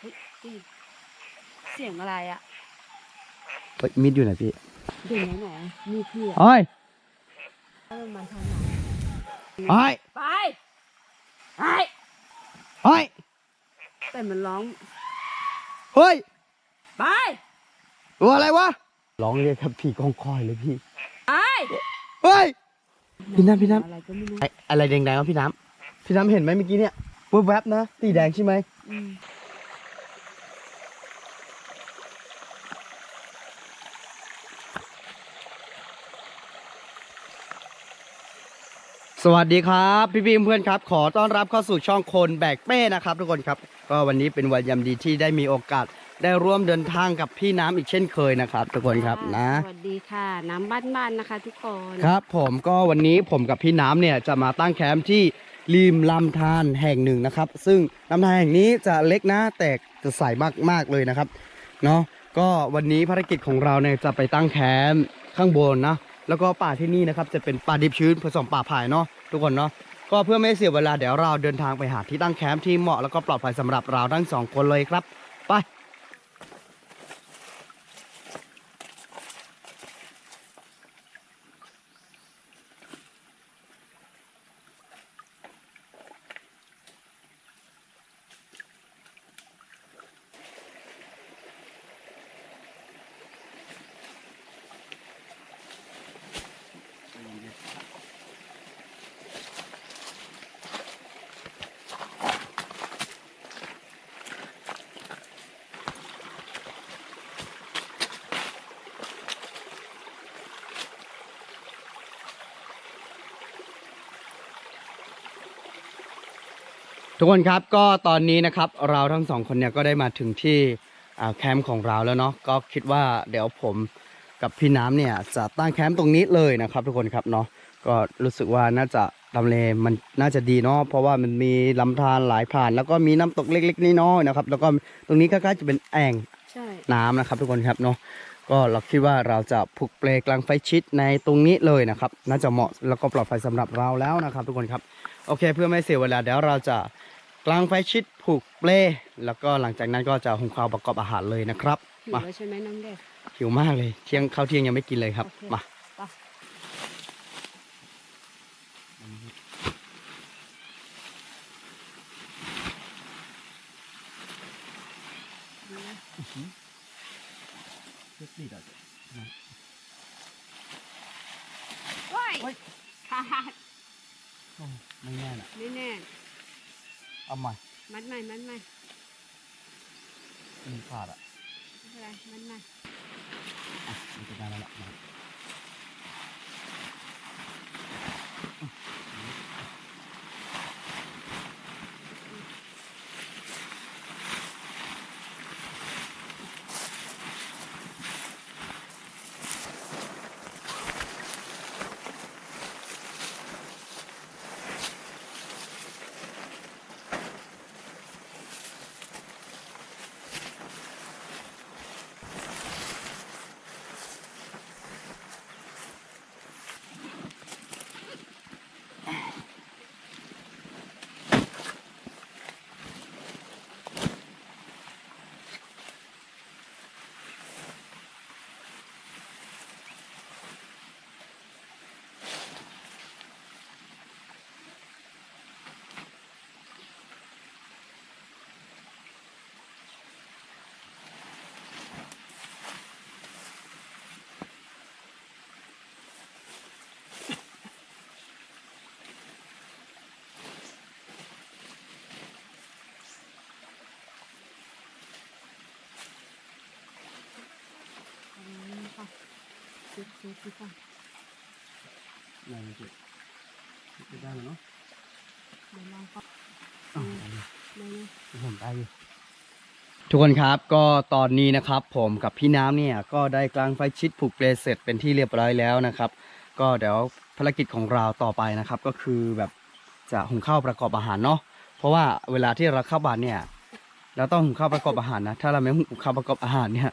เฮ้ยพี่เสียงอะไรอะเฮ้ยมิดอยู่ไหนพี่เด็กไหนไหนนี่พี่อะเฮ้ยเริ่มมาทางไหนเฮ้ยไปไปเฮ้ยแต่มันร้องเฮ้ยไปตัวอะไรวะร้องเรียกครับพี่กองคอยเลยพี่ไปเฮ้ยพี่น้ำพี่น้ำอะไรก็ไม่รู้ไออะไรแดงๆวะพี่น้ำพี่น้ำเห็นไหมเมื่อกี้เนี่ยแวบๆนะสีแดงใช่ไหม สวัสดีครับ พี่พี่เพื่อนครับ ขอต้อนรับเข้าสู่ช่องคนแบกเป้นะครับ ทุกคนครับ ก็วันนี้เป็นวันยามดีที่ได้มีโอกาส ได้ร่วมเดินทางกับพี่น้ำอีกเช่นเคยนะครับ ทุกคนครับนะ สวัสดีค่ะ น้ำบ้านๆนะคะ ทุกคนครับ ผมก็วันนี้ผมกับพี่น้ำเนี่ยจะมาตั้งแคมป์ที่ริมลำธารแห่งหนึ่งนะครับ ซึ่งลำธารแห่งนี้จะเล็กนะแต่จะใสมากๆเลยนะครับเนาะก็วันนี้ภารกิจของเราเนี่ยจะไปตั้งแคมป์ข้างบนนะแล้วก็ป่าที่นี่นะครับจะเป็นป่าดิบชื้นผสมป่าไผ่เนาะ ทุกคนเนาะก็เพื่อไม่ให้เสียเวลาเดี๋ยวเราเดินทางไปหาที่ตั้งแคมป์ที่เหมาะแล้วก็ปลอดภัยสำหรับเราทั้งสองคนเลยครับ ไป ทุกคนครับก็ตอนนี้นะครับเราทั้งสองคนเนี่ยก็ได้มาถึงที่อ่าแคมป์ของเราแล้วเนาะก็คิดว่าเดี๋ยวผมกับพี่น้ำเนี่ยจะตั้งแคมป์ตรงนี้เลยนะครับ ทุกคนครับเนาะก็รู้สึกว่าน่าจะทำเลมันน่าจะดีเนาะเพราะว่ามันมีลำธารไหลผ่าน แล้วก็มีน้ำตกเล็กๆน้อยๆนะครับ แล้วก็ตรงนี้ก็ใกล้ๆจะเป็นแอ่งใช่น้ำนะครับ ทุกคนครับเนาะ ก็เราคิดว่าเราจะผูกเปลกลางไฟชิดในตรงนี้เลยนะครับ น่าจะเหมาะแล้วก็ปลอดภัยสำหรับเราแล้วนะครับ ทุกคนครับโอเค เพื่อไม่เสียเวลาเดี๋ยวเราจะกลางไฟชิดผูกเปลแล้วก็หลังจากนั้นก็จะหุงข้าวประกอบอาหารเลยนะครับหิวมาแล้วใช่ไหมน้องเด็กหิวมากเลยเที่ยงข้าวเที่ยงยังไม่กินเลยครับโอเคมาไปโอ้ยโอ้ยขาดไม่แน่นะไม่แน่เอาใหม่มัดใหม่มัดใหม่มันขาดอะไม่เป็นไรมัดใหม่อะมันจะได้แล้วล่ะมาอืมค่ะ ซุบซุบซุบค่ะได้เลยจิจะได้แล้วเนาะเดี๋ยวลองก่อนอะได้เลยผมได้อยู่ทุกคนครับก็ตอนนี้นะครับ ผมกับพี่น้ำเนี่ยก็ได้กลางไฟชิดผูกเปลเสร็จเป็นที่เรียบร้อยแล้วนะครับ ก็เดี๋ยวภารกิจของเราต่อไปนะครับ ก็คือแบบจะหุงข้าวประกอบอาหารเนาะเพราะว่าเวลาที่เราเข้าบ้านเนี่ยเราต้องหุงข้าวประกอบอาหารนะถ้าเราไม่หุงข้าวประกอบอาหารเนี่ย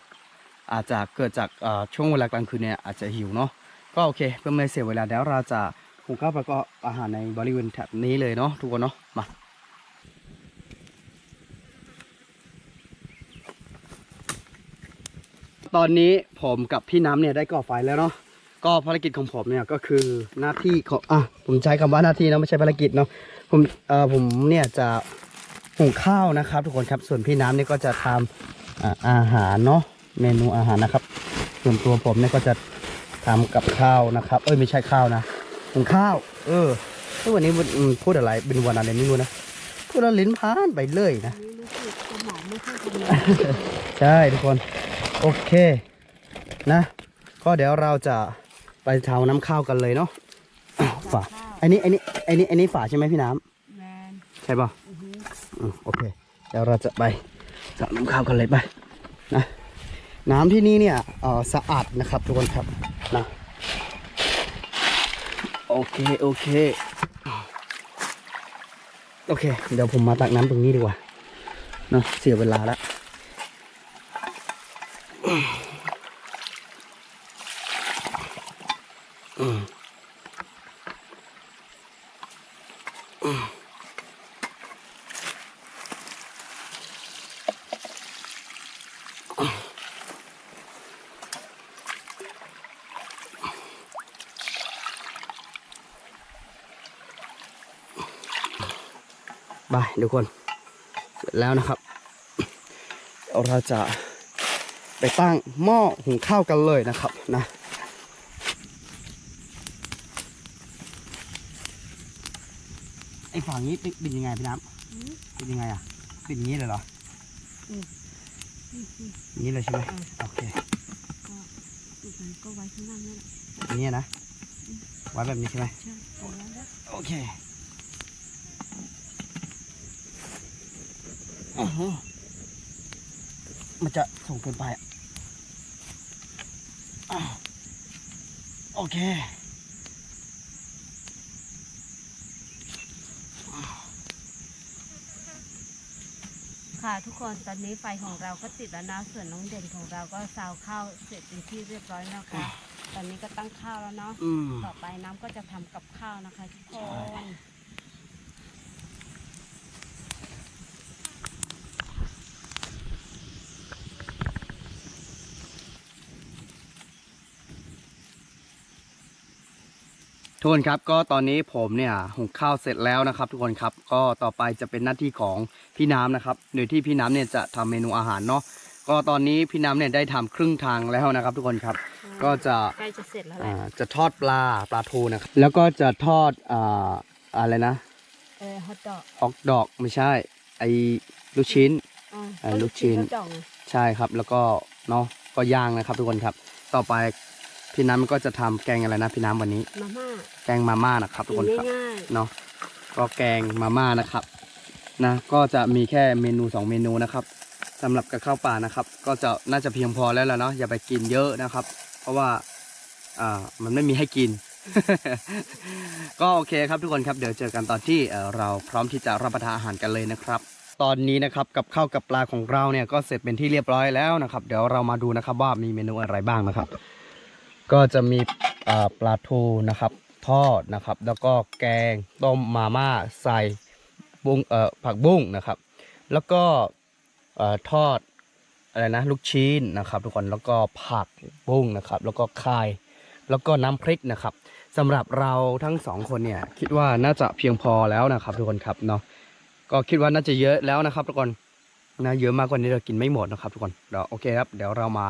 อาจจะเกิดจากช่วงเวลากลางคืนเนี่ยอาจจะหิวเนาะก็โอเคเพื่อไม่เสียเวลาเดี๋ยวเราจะหุงข้าวประกอบอาหารในบริเวณแถบนี้เลยเนาะทุกคนเนาะมาตอนนี้ผมกับพี่น้ำเนี่ยได้ก่อไฟแล้วเนาะก็ภารกิจของผมเนี่ยก็คือหน้าที่ของอะผมใช้คำว่าหน้าที่นะไม่ใช่ภารกิจเนาะผมเอ่อผมเนี่ยจะหุงข้าวนะครับ ทุกคนครับส่วนพี่น้ำเนี่ยก็จะทำอ่าอาหารเนาะ เมนูอาหารนะครับ ส่วนตัวผมเนี่ยก็จะทำกับข้าวนะครับ เอ้ยไม่ใช่ข้าวนะหุงข้าว เออแล้ววันนี้วันอืมพูดอะไรเป็นวันอะไรไม่รู้นะพูดแล้วลิ้นพันไปเลยนะนี่รู้สึกสมองไม่ค่อยทำงานใช่ทุกคน โอเคนะ ก็เดี๋ยวเราจะไปเทาน้ำข้าวกันเลยเนาะอ้าวฝาอันนี้อันนี้อันนี้อันนี้ฝาใช่ไหมพี่น้แมนำใช่ป่ะอือหืออืมโอเค เดี๋ยวเราจะไปเทาน้ำข้าวกันเลยไปนะ น้ำที่นี่เนี่ยสะอาดนะครับทุกคนครับนะโอเคโอเคโอเค เดี๋ยวผมมาตักน้ำตรงนี้ดีกว่าเนาะเสียเวลาแล้ว บายทุกคนเสร็จแล้วนะครับเดี๋ยวเราจะไปตั้งหม้อหุงข้าวกันเลยนะครับนะไอ้ฝั่งนี้เป็นเป็นยังไงพี่น้อืมำเป็นยังไงอะเป็นอย่างนี้เลยเหรออืมอืมอย่างนี้เลยใช่ไหมอืมโอเคก็อีกหน่อยก็ไว้ข้างล่างนั่นแหละอย่างนี้นะไว้แบบนี้ใช่ไหมใช่เอาแล้วนะโอเคโอ้โห มันจะส่งเกินไปอะอ้าวโอเคค่ะทุกคนตอนนี้ไฟของเราก็ติดแล้วนะส่วนน้องเด่นของเราก็ซาวข้าวเสร็จเป็นที่เรียบร้อยแล้วค่ะตอนนี้ก็ตั้งข้าวแล้วเนาะอืมต่อไปน้ำก็จะทำกับข้าวนะคะทุกคน ทุกคนครับก็ตอนนี้ผมเนี่ยหุงข้าวเสร็จแล้วนะครับ ทุกคนครับก็ต่อไปจะเป็นหน้าที่ของพี่น้ำนะครับโดยที่พี่น้ำเนี่ยจะทำเมนูอาหารเนาะก็ตอนนี้พี่น้ำเนี่ยได้ทำครึ่งทางแล้วนะครับ ทุกคนครับก็จะใกล้จะเสร็จแล้วแหอ่าละจะทอดปลาปลาทูนะครับแล้วก็จะทอดอ่าอะไรนะเออฮอตดอกฮอกดอกไม่ใช่ไอลูกชิ้นอ่าเอ่อลูกชิ้นฮอตดอกไงใช่ครับแล้วก็เนาะก็ย่างนะครับ ทุกคนครับ ต่อไป พี่น้ำก็จะทำแกงอะไรนะพี่น้ำวันนี้ มาม่าแกงมาม่านะครับทุกกิคนนครับ ง่ายเนาะก็แกงมาม่านะครับนะก็จะมีแค่เมนูสองเมนูนะครับสำหรับกับข้าวป่านะครับ ก็จะน่าจะเพียงพอแล้วแหละเนาะอย่าไปกินเยอะนะครับ เพราะว่าอ่ามันไม่มีให้กิน ก็โอเคครับทุกคนครับเดี๋ยวเจอกันตอนที่เอ่อเราพร้อมที่จะรับประทานอาหารกันเลยนะครับ ตอนนี้นะครับกับข้าวกับปลาของเราเนี่ยก็เสร็จเป็นที่เรียบร้อยแล้วนะครับ เดี๋ยวเรามาดูนะครับว่ามีเมนูอะไรบ้างนะครับ ก็จะมีปลาทูนะครับ ทอดนะครับ แล้วก็แกงต้มมาม่าใส่บุ้งเอ่อผักบุ้งนะครับ แล้วก็เอ่อทอดอะไรนะลูกชิ้นนะครับ ทุกคนแล้วก็ผักบุ้งนะครับ แล้วก็ไข่แล้วก็น้ำพริกนะครับสำหรับเราทั้งสองคนเนี่ยคิดว่าน่าจะเพียงพอแล้วนะครับ ทุกคนครับเนาะก็คิดว่าน่าจะเยอะแล้วนะครับทุกคนนะเยอะมากกว่านี้เรากินไม่หมดนะครับ ทุกคนเดี๋ยวโอเคครับเดี๋ยวเรามา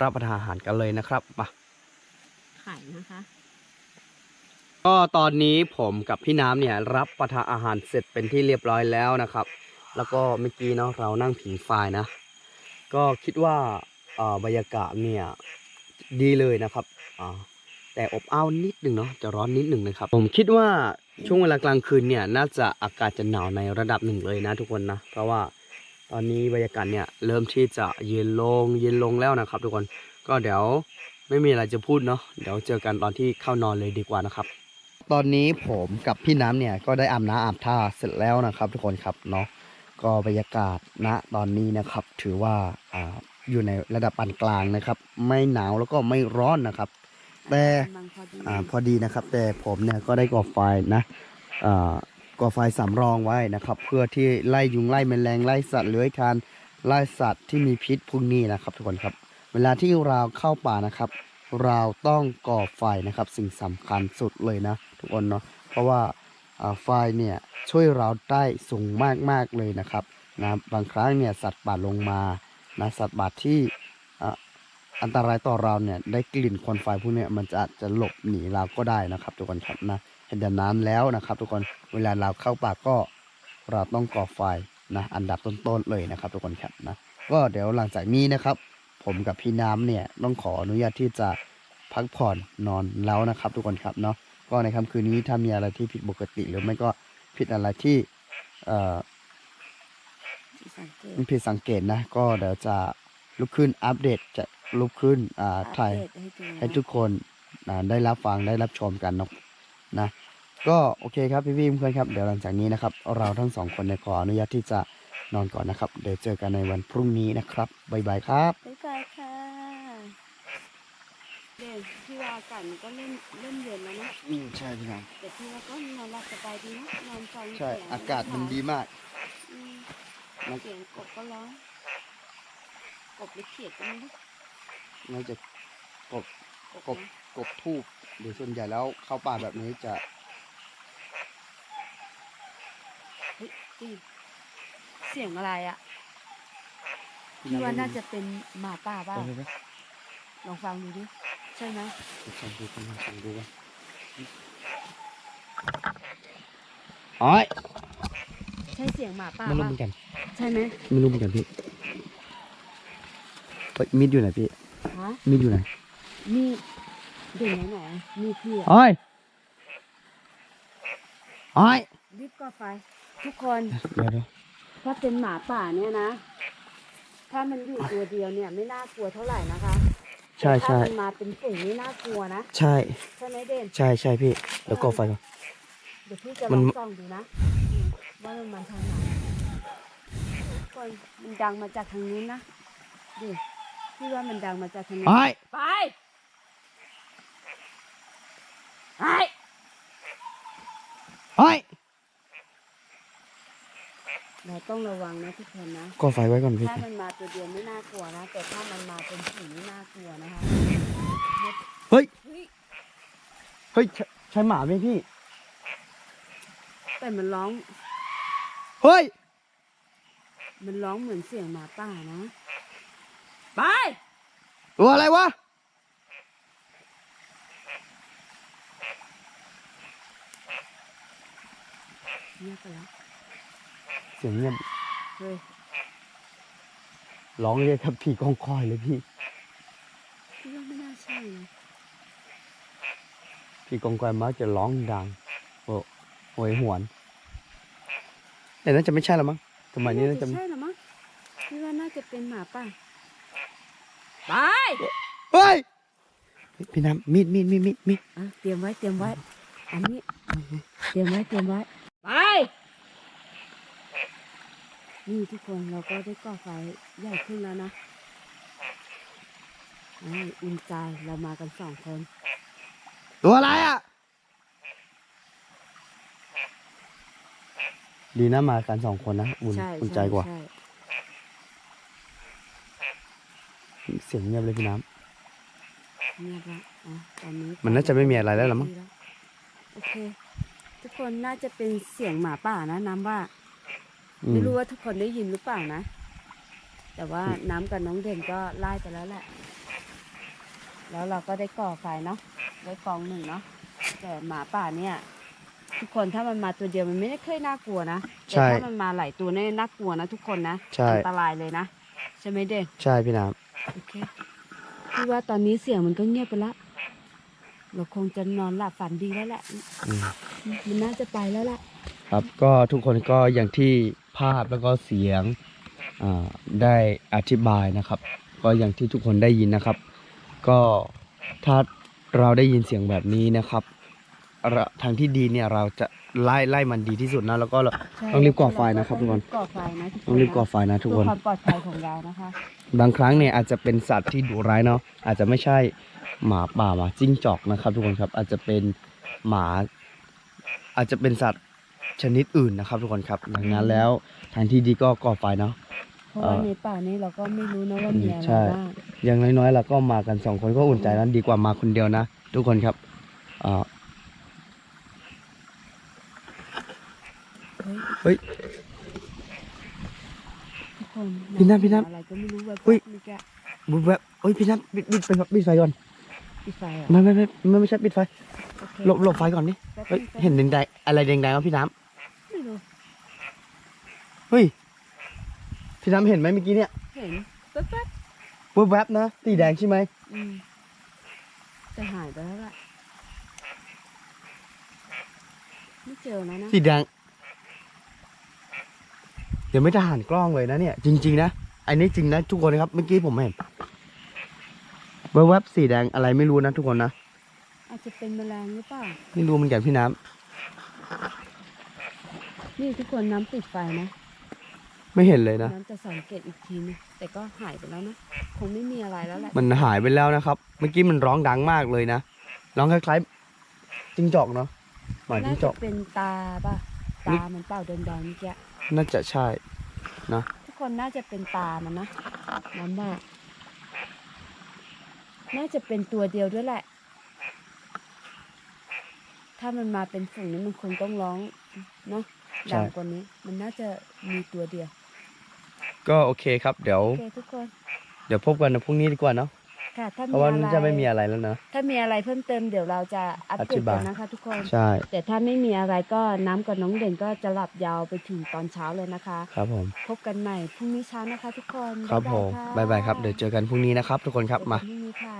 รับประทานอาหารกันเลยนะครับมา ข่นะคะ ก็ตอนนี้ผมกับพี่น้ำเนี่ยรับประทานอาหารเสร็จเป็นที่เรียบร้อยแล้วนะครับ แล้วก็เมื่อกี้เนาะเรานั่งผิงไฟนะ ก็คิดว่าบรรยากาศเนี่ยดีเลยนะครับแต่อบอ้าวนิดหนึ่งเนาะจะร้อนนิดหนึ่งนะครับ ผมคิดว่าช่วงเวลากลางคืนเนี่ยน่าจะอากาศจะหนาวในระดับหนึ่งเลยนะทุกคนนะ เพราะว่าตอนนี้บรรยากาศเนี่ยเริ่มที่จะเย็นลงเย็นลงแล้วนะครับ ทุกคนก็เดี๋ยว ไม่มีอะไรจะพูดเนาะเดี๋ยวเจอกันตอนที่เข้านอนเลยดีกว่านะครับ ตอนนี้ผมกับพี่น้ำเนี่ยก็ได้อาบน้ำอาบท่าเสร็จแล้วนะครับ ทุกคนครับเนาะก็บรรยากาศณตอนนี้นะครับ ถือว่าอ่าอยู่ในระดับปานกลางนะครับ ไม่หนาวแล้วก็ไม่ร้อนนะครับ แต่พอดีอ่าพอดีนะครับ แต่ผมเนี่ยก็ได้ก่อไฟนะอ่าก่อไฟสำรองไว้นะครับ เพื่อที่ไล่ยุงไล่แมลงไล่สัตว์เลื้อยคลานไล่สัตว์ที่มีพิษพวกนี้นะครับ ทุกคนครับ เวลาที่เราเข้าป่านะครับ เราต้องก่อไฟนะครับ สิ่งสำคัญสุดเลยนะ ทุกคนเนาะเพราะว่าไฟเนี่ยช่วยเราได้สูงมากๆเลยนะครับนะบางครั้งเนี่ยสัตว์ป่าลงมานะสัตว์ป่าที่อ,อันตรายต่อเราเนี่ยได้กลิ่นควันไฟพวกนี้มันจะอาจจะหลบหนีเราก็ได้นะครับ ทุกคนครับนะเห็นดังนั้นแล้วนะครับ ทุกคนเวลาเราเข้าป่าก็เราต้องก่อไฟนะอันดับต้นๆเลยนะครับ ทุกคนครับนะก็เดี๋ยวหลังจากนี้นะครับ ผมกับพี่น้ำเนี่ยต้องขออนุญาตที่จะพักผ่อนนอนแล้วนะครับทุกคนครับเนาะก็ในค่ำคืนนี้ถ้ามีอะไรที่ผิดปกติ หรือไม่ก็ผิดอะไรที่เอ่อสังเกตผิดสังเกตนะ ก็เดี๋ยวจะลุกขึ้นอัปเดตจะลุกขึ้นอ่าถ่ายอัปเดตให้ดูให้ทุกคนอ่าได้รับฟังได้รับชมกันเนาะนะก็โอเคครับพี่พี่ๆเพื่อนๆครับเดี๋ยวหลังจากนี้นะครับ เราทั้งสองคนเนี่ยขออนุญาตที่จะ นอนก่อนนะครับ เดี๋ยวเจอกันในวันพรุ่งนี้นะครับบ๊ายบายครับ บ๊ายบายค่ะ เด่นพี่ว่าอากาศมันก็เริ่มเริ่มเย็นแล้วนะอืมใช่พี่น้องแต่พี่ว่าก็นอนหลับสบายดีนะนอนฟังใช่ เสียงอากาศมันดีมาก อืมนะ เสียงกบก็ร้องกบหรือเขียดก็ไม่รู้น่าจะกบ กบ นะกบทูบหรือส่วนใหญ่แล้วเข้าป่าแบบนี้จะเฮ้ยพี่ เสียงอะไรอะพี่ว่าน่าจะเป็นหมาป่าเปล่าไปไปลองฟังดูดิ ใช่ไหมไปฟังดูกันฟังดูกันอ๋อยใช่เสียงหมาป่าไม่รู้เปเหล่ามือนกันใช่ไหมไม่รู้เหมือนกันพี่เฮ้ยมีดอยู่ไหนพี่ฮะมีดอยู่ไหนนี่เด่นไหนไหนนี่พี่อะอ๋อยอ๋อยรีบก่อไฟทุกคนเดี๋ยวเดี๋ยว ถ้าเป็นหมาป่าเนี่ยนะ ถ้ามันอยู่ตัวเดียวเนี่ยไม่น่ากลัวเท่าไหร่นะคะใช่แต่ถ้าใช่มันมาเป็นฝูงนี่น่ากลัวนะใช่ใช่ไหมเด่นใช่ใช่พี่เดี๋ยวก่อไฟก่อน เดี๋ยวพี่จะมัลนองส่องดูนะว่ามันมาทางไหนก่อนมันดังมาจากทางนู้นนะดิพี่ว่ามันดังมาจากทางนู้นอ๋อยไป ไปอ๋อย เราต้องระวังนะทุกคนนะก่อไฟไว้ก่อนพี่ถ้ามันมาตัวเดียวไม่น่ากลัวนะแต่ถ้ามันมาเป็นฝูงนี่น่ากลัวนะคะเฮ้ยเฮ้ยเฮ้ยใช่ใช่หมาไหมพี่แต่มันร้องเฮ้ยมันร้องเหมือนเสียงหมาป่านะไปตัวอะไรวะเงียบไปแล้ว เสียงเงียบเฮ้ยร้องเรียกครับพี่กองคอยเลยพี่ พี่ว่าไม่น่าใช่นะพี่กองกอยมักจะร้องดังโอ้โหยหวนแต่น่าจะไม่ใช่แล้วมั้งสมัยนี้น่าจะใช่หรอมั้งพี่ว่าน่าจะเป็นหมาป่าไปเฮ้ยพี่น้ำมีดมีดมีดมีดมีดอะเตรียมไว้เตรียมไว้ อันนี้เตรียมไว้เตรียมไว้ ไป นี่ทุกคนเราก็ได้ก่อไฟใหญ่ขึ้นแล้วนะอ่าอุ่นใจเรามากันสองคน ตัวอะไรอะ ดีนะมากันสองคนนะอุ่นใช่อุ่นใจกว่าช่เสียงเงียบเลยพี่น้เงียบละอะตอนนี้มันน่าจะไม่มีอะไรแล้วล่ะมั้งโอเค ทุกคนน่าจะเป็นเสียงหมาป่านะน้ำว่าำอื ไม่มรู้ว่าทุกคนได้ยินหรือเปล่านะ แต่ว่าน้ำกับน้องเด่นก็ไล่ไปแล้วแหละ แล้วเราก็ได้ก่อไฟเนาะไว้กองหนึ่งเนาะแต่หมาป่าเนี่ย ทุกคนถ้ามันมาตัวเดียวมันไม่ได้เคยน่ากลัวนะแต่ใช่ถ้ามันมาหลายตัวเนี่ยน่ากลัวนะทุกคนนะใช่อันตรายเลยนะใช่ไหมเด่นใช่พี่น้โอเคพี่ว่าตอนนี้เสียงมันก็เงียบไปละเราคงจะนอนหลับฝันดีแล้วแหละำอืมมันน่าจะไปแล้วล่ะ ครับก็ทุกคนก็อย่างที่ภาพแล้วก็เสียงอ่าได้อธิบายนะครับ ก็อย่างที่ทุกคนได้ยินนะครับ ก็ถ้าเราได้ยินเสียงแบบนี้นะครับเราทางที่ดีเนี่ยเราจะไล่ไล่มันดีที่สุดนะแล้วก็เราใช่ต้องรีบก่อไฟนะครับทุกคนก่อไฟนะทุกคนต้องรีบก่อไฟนะทุกคนเพื่อความปลอดภัยของเรานะคะบางครั้งเนี่ยอาจจะเป็นสัตว์ที่ดุร้ายเนาะอาจจะไม่ใช่หมาป่าหมาจิ้งจอกนะครับ ทุกคนครับอาจจะเป็นหมา อาจจะเป็นสัตว์ ชนิดอื่นนะครับทุกคนครับดังนั้นแล้วทางที่ดีก็ก่อไฟเนาะเพราะว่าเอ่อในป่านี้เราก็ไม่รู้นะว่ามีอะไรใช่บ้างอย่างน้อยๆเราก็มากันสองคนก็อุ่นใจนั้นดีกว่ามาคนเดียวนะทุกคนครับอ่าเฮ้ยเฮ้ยทุกคนพี่น้ำพี่น้ำอะไรก็ไม่รู้แบบเฮ้ยเมื่อกี้บุบแบบเฮ้ยพี่นัทปิดปิดไฟก่อนปิดไฟก่อนปิดไฟเหรอไม่ไม่ไม่ไม่ไม่ใช่ปิดไฟโอเคหลบหลบไฟก่อนดิแป๊บเฮ้ยงแป๊บเห็นแดงๆอะไรแดงๆวะพี่น้ไม่รู้ำ เฮ้ย พี่น้ำเห็นไหมเมื่อกี้เนี่ย เห็นแป๊บแป๊บวบแวบๆนะ สีแดงใช่ไหม ๆอืมจะหายไปแล้วล่ะไม่เจอแล้วนะ สีแดง เดี๋ยวไม่ได้หันกล้องเลยนะเนี่ย จริง ๆ นะ อันนี้จริงนะทุกคนครับ เมื่อกี้ผมเห็นแวบๆสีแดงอะไรไม่รู้นะทุกคนนะ อาจจะเป็นแมลงหรือเปล่า ไม่รู้เหมือนกันพี่น้นี่ทุกคนน้ำติดไฟนะำ ไม่เห็นเลยนะ น้ำจะสังเกตอีกทีนึงแต่ก็หายไปแล้วนะ คงไม่มีอะไรแล้วแหละมันหายไปแล้วนะครับ เมื่อกี้มันร้องดังมากเลยนะ ร้องคล้ายๆจิ้งจอกเนาะหมาจิ้น่างจจะอก เป็นตาป่ะ นี่ ตามันเปล่าแดงๆเมื่อกี้น่าจะใช่ ทุกคนน่าจะเป็นตามันนะน้ำว่าน่าจะเป็นตัวเดียวด้วยแหละ ถ้ามันมาเป็นฝูงนี้มันคงต้องร้องเนาะใช่ ดังกว่านี้ มันน่าจะมีตัวเดียว ก็โอเคครับ เดี๋ยว โอเคทุกคน เดี๋ยวพบกันในพรุ่งนี้ดีกว่าเนาะค่ะ ถ้าเพมีราะว่าอะไรน่าจะไม่มีอะไรแล้วนะ ถ้ามีอะไรเพิ่มเติมเดี๋ยวเราจะอัปอเดธิตบาย กันนะคะ ทุกคน ใช่แต่ถ้าไม่มีอะไรก็น้ำกับน้องเด่นก็จะหลับยาวไปถึงตอนเช้าเลยนะคะ ครับผม พบกันใหม่พรุ่งนี้เช้านะคะ ทุกคนครับผมะบายบายครับ เดี๋ยวเจอกันพรุ่งนี้นะครับ ทุกคนครับมาเจอกันพรุ่งนี้ค่ะ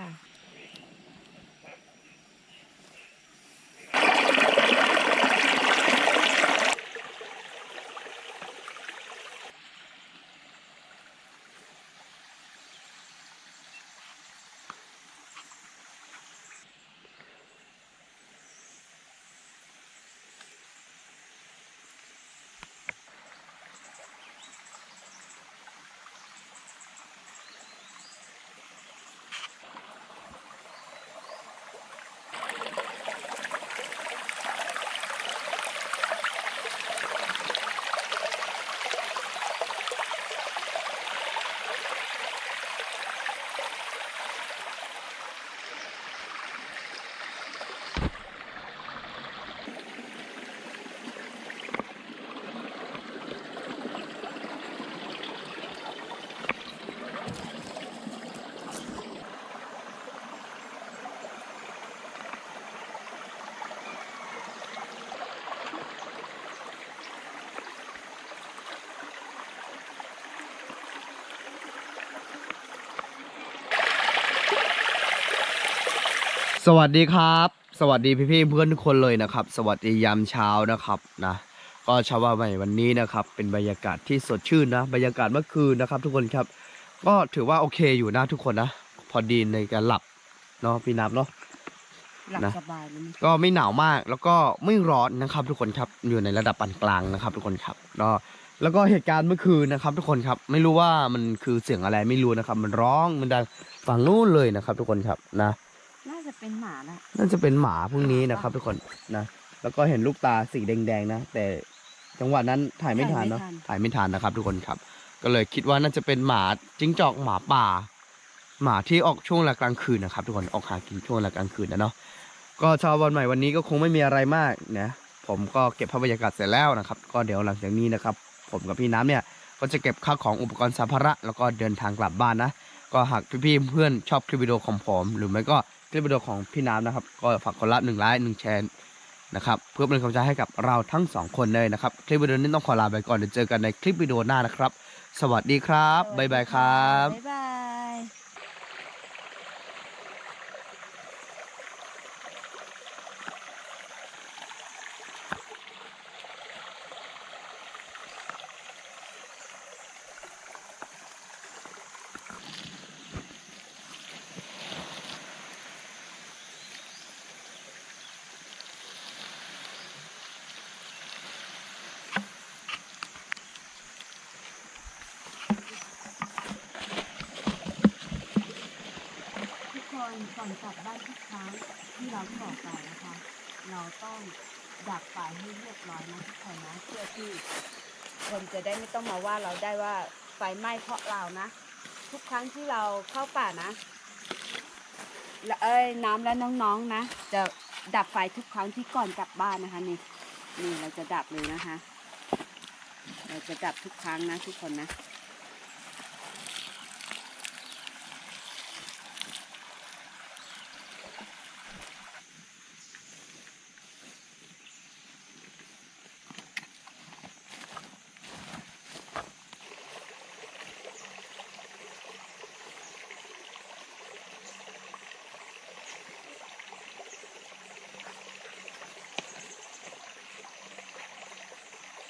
สวัสดีครับ สวัสดีพี่ๆเพื่อนทุกคนเลยนะครับ สวัสดียามเช้านะครับนะก็เช้าว่าใหม่วันนี้นะครับ เป็นบรรยากาศที่สดชื่นนะ บรรยากาศเมื่อคืนนะครับ ทุกคนครับ ก็ถือว่าโอเคอยู่นะทุกคนนะ พอดีในการหลับเนาะพี่นับเนาะหลับนะสบายเลยนะก็ไม่หนาวมากแล้วก็ไม่ร้อนนะครับ ทุกคนครับอยู่ในระดับปานกลางนะครับ ทุกคนครับเนาะแล้วก็เหตุการณ์เมื่อคืนนะครับ ทุกคนครับ ไม่รู้ว่ามันคือเสียงอะไรไม่รู้นะครับ มันร้องมันดังฝั่งนู้นเลยนะครับ ทุกคนครับนะ น่าจะเป็นหมานะน่าจะเป็นหมาพวกนี้นะครับ ทุกคนนะแล้วก็เห็นลูกตาสีแดงๆนะ แต่จังหวะนั้นถ่ายไม่ทันเนาะถ่ายไม่ทันนะครับ ทุกคนครับ ก็เลยคิดว่าน่าจะเป็นหมาจิ้งจอกหมาป่า หมาที่ออกช่วงเวลากลางคืนนะครับ ทุกคนออกหากินช่วงเวลากลางคืนนะเนาะก็เชาววันใหม่วันนี้ก็คงไม่มีอะไรมากนะผมก็เก็บภาพบรรยากาศเสร็จแล้วนะครับ ก็เดี๋ยวหลังจากนี้นะครับ ผมกับพี่น้ำเนี่ยก็จะเก็บข้าวของอุปกรณ์สัมภาระแล้วก็เดินทางกลับบ้านนะ ก็หากพี่ๆเพื่อนชอบคลิปวิดีโอของผมหรือไม่ก็ คลิปวิดีโอของพี่น้ำนะครับ ก็ฝากคนละหนึ่งไลค์หนึ่งแชร์นะครับเพื่อเป็นกำลังใจให้กับเราทั้งสองคนเลยนะครับ คลิปวิดีโอนี้ต้องขอลาไปก่อนเดี๋ยวเจอกันในคลิปวิดีโอหน้านะครับ สวัสดีครับบ๊ายบายครับ บ๊ายบาย อนกลับบ้านทุกครั้งที่เราบอกไปนะคะ เราต้องดับไฟให้เรียบร้อยนะทุกคนนะเพื่อที่คนจะได้ไม่ต้องมาว่าเราได้ว่าไฟไหม้เพราะเรานะ ทุกครั้งที่เราเข้าป่านะแล้วเอ้ยน้ำและน้องๆนะ จะดับไฟทุกครั้งที่ก่อนกลับบ้านนะคะนี่นี่เราจะดับเลยนะคะ เราจะดับทุกครั้งนะทุกคนนะ